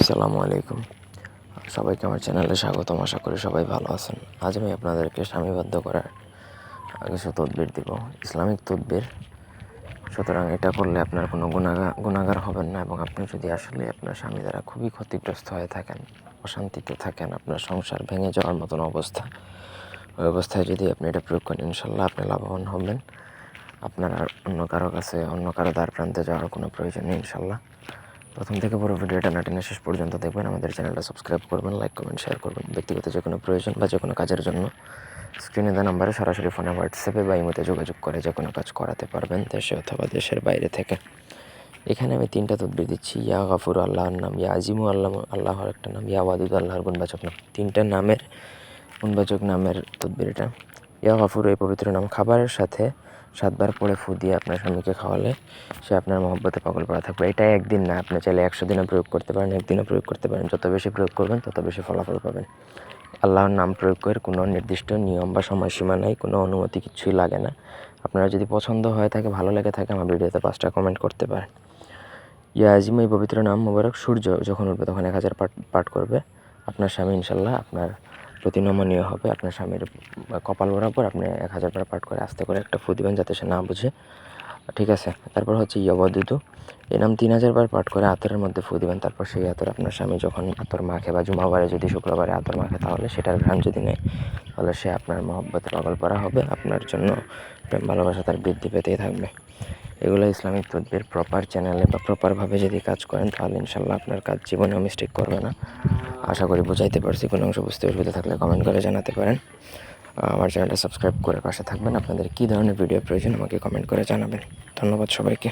আসসালামু আলাইকুম। সবাইকে আমার চ্যানেলে স্বাগতম। আশা করি সবাই ভালো আছেন। আজ আমি আপনাদেরকে স্বামীবদ্ধ করার কিছু তদবির দিব। ইসলামিক তদবির। সুতরাং এটা করলে আপনার কোনো গুণাগার গুণাগার হবেন না এবং আপনি যদি আসলে আপনার স্বামী দ্বারা খুবই ক্ষতিগ্রস্ত হয়ে থাকেন, অশান্তিতে থাকেন, আপনার সংসার ভেঙে যাওয়ার মতন অবস্থা, ওই অবস্থায় যদি আপনি এটা প্রয়োগ করেন ইনশাল্লাহ আপনি লাভবান হবেন। আপনার আর অন্য কারও কাছে, অন্য কারও দ্বার প্রান্তে যাওয়ার কোনো প্রয়োজন নেই ইনশাল্লাহ প্রথম থেকে পুরো ভিডিওটা না টেনে শেষ পর্যন্ত দেখবেন। আমাদের চ্যানেলটা সাবস্ক্রাইব করবেন লাইক কমেন্ট শেয়ার করবেন। ব্যক্তিগত যে কোনো প্রয়োজন বা যে কোনো কাজের জন্য স্ক্রিনে দেওয়া নাম্বারে সরাসরি ফোনে হোয়াটসঅ্যাপে বা ইমোতে যোগাযোগ করে যে কোনো কাজ করাতে পারবেন দেশে অথবা দেশের বাইরে থেকে। এখানে আমি তিনটা তদবির দিচ্ছি। ইয়া গাফুর আল্লাহর নাম, ইয়া আজিমু আল্লাহ, আল্লাহর একটা নাম, ইয়া ওয়াদুদ আল্লাহর গুণবাচক নাম। তিনটা নামের গুণবাচক নামের তদবির এটা। ইয়া গাফুর এই পবিত্র নাম। খাবারের সাথে সাতবার পরে ফু দিয়ে আপনার স্বামীকে খাওয়ালে সে আপনার মহব্বতে পাগল পড়া থাকবে। এটা একদিন না, আপনি চাইলে একশো দিনে প্রয়োগ করতে পারেন, একদিনও প্রয়োগ করতে পারেন। যত বেশি প্রয়োগ করবেন, তত বেশি ফলাফল পাবেন। আল্লাহর নাম প্রয়োগ করে কোনো নির্দিষ্ট নিয়ম বা সময়সীমা নাই, কোনো অনুমতি কিছুই লাগে না। আপনারা যদি পছন্দ হয়ে, থাকে, ভালো লেগে থাকে, আমার ভিডিওতে পাঁচটা কমেন্ট করতে পারেন। ইয়া আজিম, এই পবিত্র নাম মোবারক, সূর্য যখন উঠবে, তখন এক হাজার পাঠ পাঠ করবে। আপনার স্বামী, ইনশাল্লাহ, আপনার প্রতি নমনীয় হবে। আপনার স্বামীর কপাল বরাবর আপনি এক হাজার বার পাঠ করে আস্তে করে একটা ফু দিবেন যাতে সে না বুঝে। ঠিক আছে? তারপর হচ্ছে ইয়াবদুদু এই নাম তিন হাজার বার পাঠ করে আতরের মধ্যে ফু দিবেন। তারপর সেই আতর আপনার স্বামী যখন আতর মাখে বা জুমাবারে যদি শুক্রবারে আতর মাখে, তাহলে সেটার ঘ্রাণ যদি নেয়, তাহলে সে আপনার মহব্বতে পাগল করা হবে। আপনার জন্য প্রেম ভালোবাসা তার বৃদ্ধি পেতেই থাকবে। এগুলো ইসলামিক তদবির। প্রপার চ্যানেলে বা প্রপারভাবে যদি কাজ করেন, তাহলে ইনশাল্লাহ আপনার কাজ জীবনেও মিস্টেক করবে না। আশা করি বোঝাইতে পারছি। কোনো অংশ বুঝতে অসুবিধা থাকলে কমেন্ট করে জানাতে পারেন। আমার চ্যানেলটা সাবস্ক্রাইব করে পাশে থাকবেন। আপনাদের কী ধরনের ভিডিও প্রয়োজন আমাকে কমেন্ট করে জানাবেন। ধন্যবাদ সবাইকে।